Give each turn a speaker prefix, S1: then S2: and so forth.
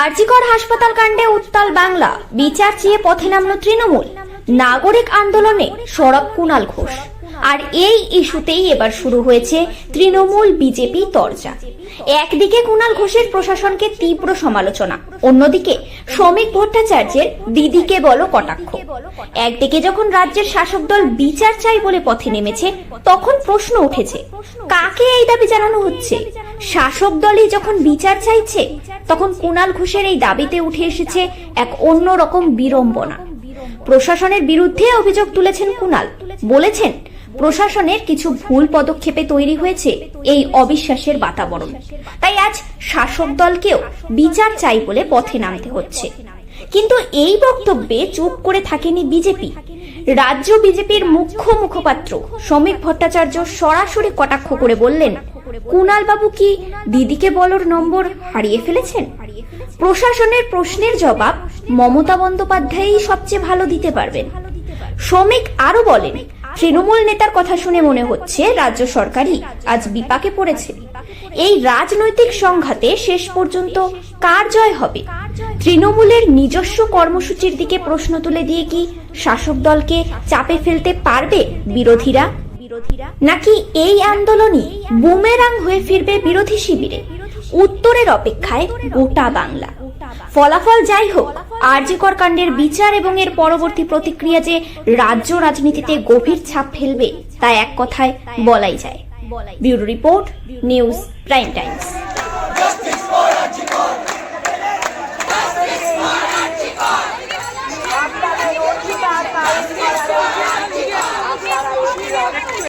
S1: আরজিকর হাসপাতাল কাণ্ডে উত্তাল বাংলা। বিচার চেয়ে পথে নামল তৃণমূল। নাগরিক আন্দোলনে সরব কুণাল ঘোষ। আর এই ইস্যুতেই এবার শুরু হয়েছে তৃণমূল বিজেপি তরজা। একদিকে কুণাল ঘোষের প্রশাসনকে তীব্র সমালোচনা, অন্যদিকে শ্রমিক ভট্টাচার্যের দিদিকে বলো কটাক্ষ। একদিকে যখন রাজ্যের শাসক দল বিচার চাই বলে পথে নেমেছে, তখন প্রশ্ন উঠেছে, কাকে এই দাবি জানানো হচ্ছে? শাসক দলই যখন বিচার চাইছে, তখন কুণাল ঘোষের এই দাবিতে উঠে এসেছে এক অন্য রকম বিড়ম্বনা। প্রশাসনের বিরুদ্ধে অভিযোগ তুলেছেন কুণাল। বলেছেন, প্রশাসনের কিছু ভুল পদক্ষেপে তৈরি হয়েছে এই অবিশ্বাসের বাতাবরণ। তাই আজ শাসক দলকেও বিচার চাই বলে পথে নামতে হচ্ছে। কিন্তু এই বক্তব্যে চুপ করে থাকেনি বিজেপি। রাজ্য বিজেপির মুখ্য মুখপাত্র শ্রমিক ভট্টাচার্য সরাসরি কটাক্ষ করে বললেন কুণাল বাবু কি দিদিকে বলর নম্বর হারিয়ে ফেলেছেন? প্রশাসনের প্রশ্নের জবাব মমতা বন্দ্যোপাধ্যায়ই সবচেয়ে ভালো দিতে পারবেন। শ্রমিক আরও বলেন তৃণমূল নেতার কথা শুনে মনে হচ্ছে রাজ্য সরকারই আজ বিপাকে পড়েছে। এই রাজনৈতিক সংঘাতে শেষ পর্যন্ত কার জয় হবে? তৃণমূলের নিজস্ব কর্মসূচির দিকে প্রশ্ন তুলে দিয়ে কি শাসক দলকে চাপে ফেলতে পারবে বিরোধীরা? নাকি এই আন্দোলনই বুমেরাং হয়ে ফিরবে বিরোধী শিবিরে। উত্তরের অপেক্ষায় গোটা বাংলা। ফলাফল যাই হোক, আরজিকর কাণ্ডের বিচার এবং এর পরবর্তী প্রতিক্রিয়া যে রাজ্য রাজনীতিতে গভীর ছাপ ফেলবে, তা এক কথায় বলাই যায়। Bureau report, News Prime Times.